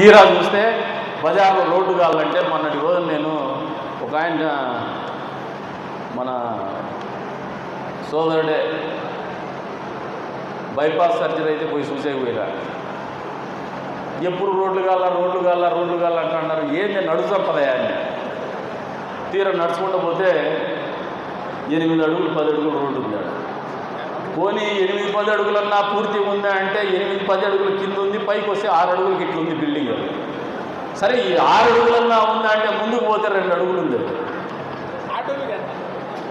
తీరా చూస్తే బజార్లో రోడ్డు కావాలంటే మొన్నటి రోజు నేను ఒక ఆయన మన సోదరుడే బైపాస్ సర్జరీ అయితే పోయి చూసేకపోయిరా ఎప్పుడు రోడ్లు కాల రోడ్లు కాల రోడ్లు కాల అంటున్నారు ఏంది నడుచప్పదయా అని తీరా నడుచుకుంటూ పోతే ఎనిమిది అడుగులు పది అడుగులు రోడ్డు ఉన్నాడు పోనీ ఎనిమిది పది అడుగులన్నా పూర్తి ఉందా అంటే ఎనిమిది పది అడుగుల కింద ఉంది పైకి వస్తే ఆరు అడుగులకి ఇట్లా ఉంది బిల్డింగ్ సరే ఈ ఆరు అడుగులన్నా ఉందా అంటే ముందుకు పోతే రెండు అడుగులు ఉంది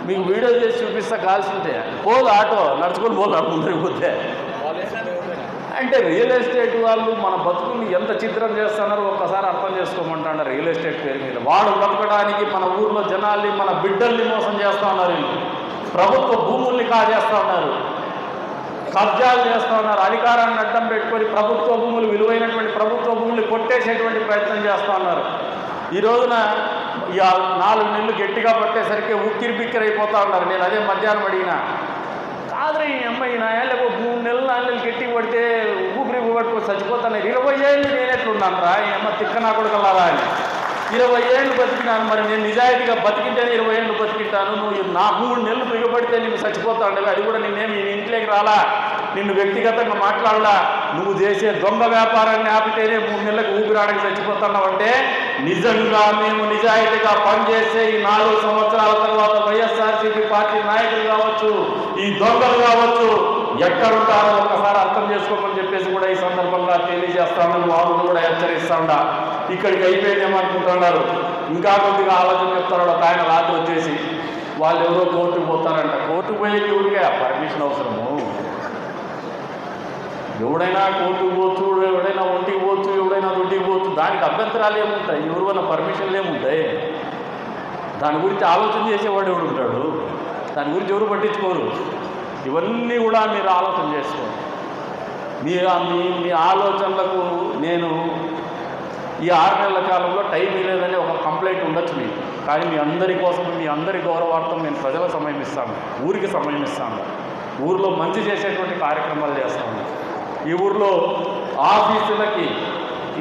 మీకు వీడియో చేసి చూపిస్తా కాల్సింటే పోదు ఆటో నడుచుకొని పోదు ముందరికి పోతే. అంటే రియల్ ఎస్టేట్ వాళ్ళు మన బతుకుని ఎంత చిత్రం చేస్తున్నారో ఒక్కసారి అర్థం చేసుకోమంటాడు రియల్ ఎస్టేట్ పేరు మీద. వాడు బతకడానికి మన ఊర్లో జనాల్ని మన బిడ్డల్ని మోసం చేస్తూ ఉన్నారు ప్రభుత్వ భూముల్ని కాజేస్తూ ఉన్నారు. కబ్జాలు చేస్తూ ఉన్నారు అధికారాన్ని అడ్డం పెట్టుకొని ప్రభుత్వ భూములు విలువైనటువంటి ప్రభుత్వ భూములు కొట్టేసేటువంటి ప్రయత్నం చేస్తూ ఉన్నారు. ఈ రోజున ఇక నాలుగు నెలలు గట్టిగా పట్టేసరికి ఉక్కిరి బిక్కిరి అయిపోతూ ఉన్నారు. నేను అదే మధ్యాహ్నం అడిగిన కాదురా ఈ అమ్మాయి నా ఏళ్ళకు మూడు నెలలు నాలుగు నెలలు గట్టి పడితే ఊపిరి పట్టుకొని చచ్చిపోతాను ఇరవై ఏళ్ళు నేను ఎట్లున్నాను రా? ఈ అమ్మ తిక్క నా కొడుకల్లారా అని. ఇరవై ఏళ్ళు బతికినాను మరి నేను నిజాయితీగా బతికింటేనే ఇరవై ఏళ్ళు బతికింటాను. నువ్వు నా మూడు నెలలు బిగబడితే నువ్వు చచ్చిపోతాడు అది కూడా నేనేమి నేను ఇంట్లోకి రాలా? నిన్ను వ్యక్తిగతంగా మాట్లాడలా? నువ్వు చేసే దొంగ వ్యాపారాన్ని ఆపితేనే మూడు నెలలకు ఊపిరాడకి చచ్చిపోతున్నావు అంటే నిజంగా మేము నిజాయితీగా పనిచేసే ఈ నాలుగు సంవత్సరాల తర్వాత వైఎస్ఆర్సీపీ పార్టీ నాయకులు కావచ్చు ఈ దొంగలు కావచ్చు ఎక్కడుంటారో ఒకసారి అర్థం చేసుకోమని చెప్పేసి కూడా ఈ సందర్భంగా తెలియజేస్తామని వాళ్ళు కూడా హెచ్చరిస్తాండా ఇక్కడికి అయిపోయిందేమనుకుంటున్నారు ఇంకా కొద్దిగా ఆలోచన చెప్తారు. ఒక ఆయన రాత్రి వచ్చేసి వాళ్ళు ఎవరో కోర్టుకు పోతారంట. కోర్టుకు పోయే ఊరికే పర్మిషన్ అవసరము. ఎవడైనా కోర్టుకు పోవచ్చు ఎవడైనా ఒంటికి పోవచ్చు ఎవడైనా దొడ్డికి పోవచ్చు. దానికి అభ్యంతరాలు ఏముంటాయి? ఎవరివైనా పర్మిషన్లు ఏముంటాయి? దాని గురించి ఆలోచన చేసేవాడు ఎవడు ఉంటాడు? దాని గురించి ఎవరు పట్టించుకోరు? ఇవన్నీ కూడా మీరు ఆలోచన చేసుకోండి. మీ మీ మీ ఆలోచనలకు నేను ఈ ఆరు నెలల కాలంలో టైం లేదని ఒక కంప్లైంట్ ఉండొచ్చు మీకు. కానీ మీ అందరి కోసం మీ అందరి గౌరవార్థం నేను ప్రజల సమయం ఇస్తాను ఊరికి సమయం ఇస్తాను. ఊరిలో మంచి చేసేటువంటి కార్యక్రమాలు చేస్తాను. ఈ ఊర్లో ఆఫీసులకి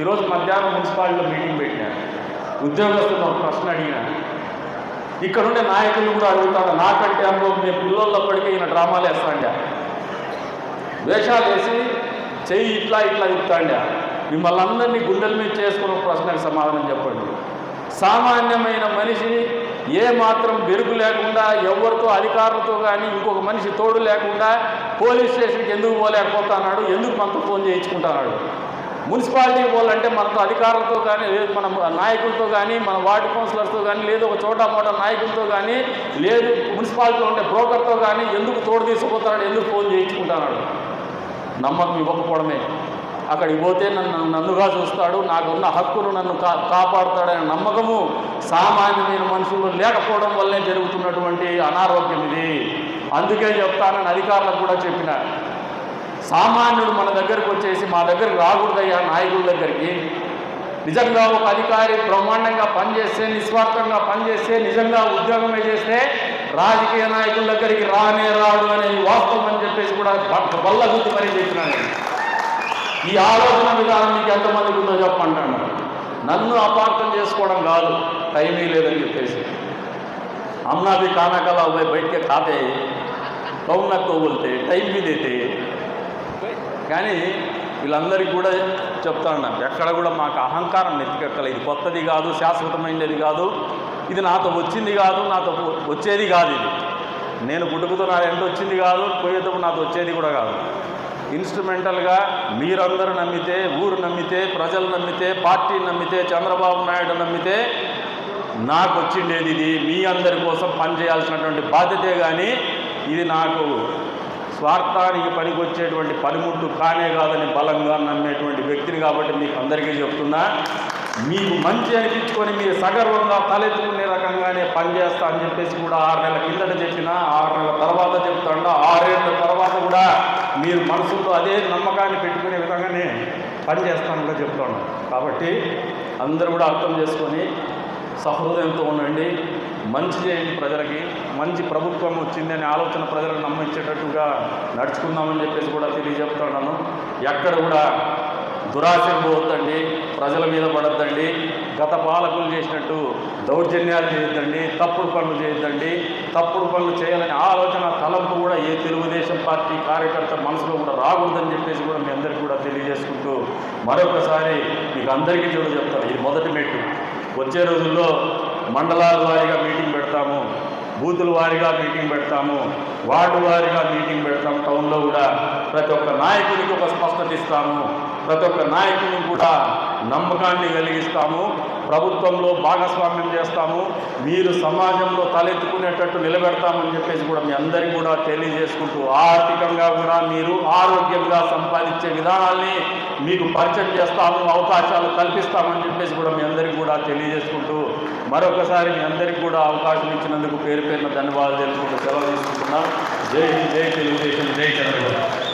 ఈరోజు మధ్యాహ్నం మున్సిపాలిటీలో మీటింగ్ పెట్టినాను ఉద్యోగస్తులు ఒక ప్రశ్న అడిగినాను ఇక్కడ ఉండే నాయకులు కూడా అడుగుతాడు నాకంటే అనుభవం మీ పిల్లలప్పటికీ ఈయన డ్రామాలు వేస్తాండా. వేషాలు వేసి చెయ్యి ఇట్లా ఇట్లా చెప్తాండా. మిమ్మల్ని అందరినీ గుండెల మీద చేసుకున్న ప్రశ్నకు సమాధానం చెప్పండి. సామాన్యమైన మనిషి ఏ మాత్రం బెరుగు లేకుండా ఎవరితో అధికారులతో కానీ ఇంకొక మనిషి తోడు లేకుండా పోలీస్ స్టేషన్కి ఎందుకు పోలేకపోతున్నాడు? ఎందుకు మనతో ఫోన్ చేయించుకుంటున్నాడు? మున్సిపాలిటీ పోవాలంటే మనతో అధికారులతో కానీ లేదు మన నాయకులతో కానీ మన వార్డు కౌన్సిలర్స్తో కానీ లేదు ఒక చోట మోట నాయకులతో కానీ లేదు మున్సిపాలిటీలో ఉండే బ్రోకర్తో కానీ ఎందుకు తోడు తీసుకుపోతున్నాడు ఎందుకు ఫోన్ చేయించుకుంటున్నాడు నమ్మకం ఇవ్వకపోవడమే. అక్కడికి పోతే నన్ను నన్నుగా చూస్తాడు నాకున్న హక్కును నన్ను కా కాపాడుతాడనే నమ్మకము సామాన్యమైన మనుషులు లేకపోవడం వల్లే జరుగుతున్నటువంటి అనారోగ్యం ఇది. అందుకే చెప్తానని అధికారులకు కూడా చెప్పిన. సామాన్యుడు మన దగ్గరకు వచ్చేసి మా దగ్గరికి రాకూడదయ్యా నాయకుల దగ్గరికి నిజంగా ఒక అధికారి బ్రహ్మాండంగా పనిచేస్తే నిస్వార్థంగా పనిచేస్తే నిజంగా ఉద్యోగమే చేస్తే రాజకీయ నాయకుల దగ్గరికి రానే రాడు అనేది వాస్తవం అని చెప్పేసి కూడా బ- బల్ల గుర్తు మరీ చెప్పినాను నేను. ఈ ఆలోచన విధానం మీకు ఎంతమందికి ఉందో చెప్పంటాను నన్ను అపార్థం చేసుకోవడం కాదు టైమీ లేదని చెప్పేసి हमना भी खाना खा हुआ बैठ के खाते कौन ना को बोलते టైం भी देते కానీ వీళ్ళందరికీ కూడా చెప్తా ఉన్నాను ఎక్కడ కూడా మాకు అహంకారం నెత్తికెక్కలేదు. ఇది కొత్తది కాదు శాశ్వతమైనది కాదు ఇది నాతో వచ్చింది కాదు నాతో వచ్చేది కాదు ఇది. నేను పుట్టుకతో నా ఎంత వచ్చింది కాదు పోయేటప్పుడు నాతో వచ్చేది కూడా కాదు. ఇన్స్ట్రుమెంటల్గా మీరందరూ నమ్మితే ఊరు నమ్మితే ప్రజలు నమ్మితే పార్టీ నమ్మితే చంద్రబాబు నాయుడు నమ్మితే నాకు వచ్చిండేది ఇది. మీ అందరి కోసం పనిచేయాల్సినటువంటి బాధ్యతే కానీ ఇది నాకు స్వార్థానికి పనికొచ్చేటువంటి పనిముట్టు కానే కాదని బలంగా నమ్మేటువంటి వ్యక్తిని కాబట్టి మీకు అందరికీ చెప్తున్నా. మీకు మంచి అనిపించుకొని మీరు సగర్వంగా తలెత్తుకునే రకంగానే పనిచేస్తా అని చెప్పేసి కూడా ఆరు నెలల కిందట చెప్పిన ఆరు నెలల తర్వాత చెప్తాడు ఆరేళ్ళ తర్వాత కూడా మీరు మనసులో అదే నమ్మకాన్ని పెట్టుకునే విధంగానే పనిచేస్తాను కూడా చెప్తాను కాబట్టి అందరూ కూడా అర్థం చేసుకొని సహృదయంతో ఉండండి. మంచి చేయండి ప్రజలకి మంచి ప్రభుత్వం వచ్చిందని ఆలోచన ప్రజలకు నమ్మించేటట్టుగా నడుచుకుందామని చెప్పేసి కూడా తెలియజెప్తున్నాను ఎక్కడ కూడా దురాశకు పోవద్దండి ప్రజల మీద పడద్దండి గత పాలకులు చేసినట్టు దౌర్జన్యాలు చేయొద్దండి తప్పుడు పనులు చేయొద్దండి తప్పుడు పనులు చేయాలనే ఆలోచన తలంపు కూడా ఏ తెలుగుదేశం పార్టీ కార్యకర్త మనసులో కూడా రాకూడదని చెప్పేసి కూడా మీ అందరికీ కూడా తెలియజేసుకుంటూ మరొకసారి మీకు అందరికీ చూడ చెప్తాను. ఇది మొదటి మెట్టు. వచ్చే రోజుల్లో మండలాల వారీగా మీటింగ్ పెడతాము బూతుల వారీగా మీటింగ్ పెడతాము వార్డు వారీగా మీటింగ్ పెడతాము. టౌన్లో కూడా ప్రతి ఒక్క నాయకునికి ఒక స్పష్టత ఇస్తాము. ప్రతి ఒక్క నాయకుని కూడా నమ్మకాన్ని కలిగిస్తాము. ప్రభుత్వంలో భాగస్వామ్యం చేస్తాము. మీరు సమాజంలో తలెత్తుకునేటట్టు నిలబెడతామని చెప్పేసి కూడా మీ అందరికీ కూడా తెలియజేసుకుంటూ ఆర్థికంగా కూడా మీరు ఆరోగ్యంగా సంపాదించే విధానాల్ని మీకు పరిచయం చేస్తాము అవకాశాలు కల్పిస్తామని చెప్పేసి కూడా మీ అందరికీ కూడా తెలియజేసుకుంటూ మరొకసారి మీ అందరికీ కూడా అవకాశం ఇచ్చినందుకు పేరు పేరున ధన్యవాదాలు తెలుసుకుంటూ సెలవు తీసుకుంటున్నాం. జై జై తెలుగుదేశం జై చంద్రబాబు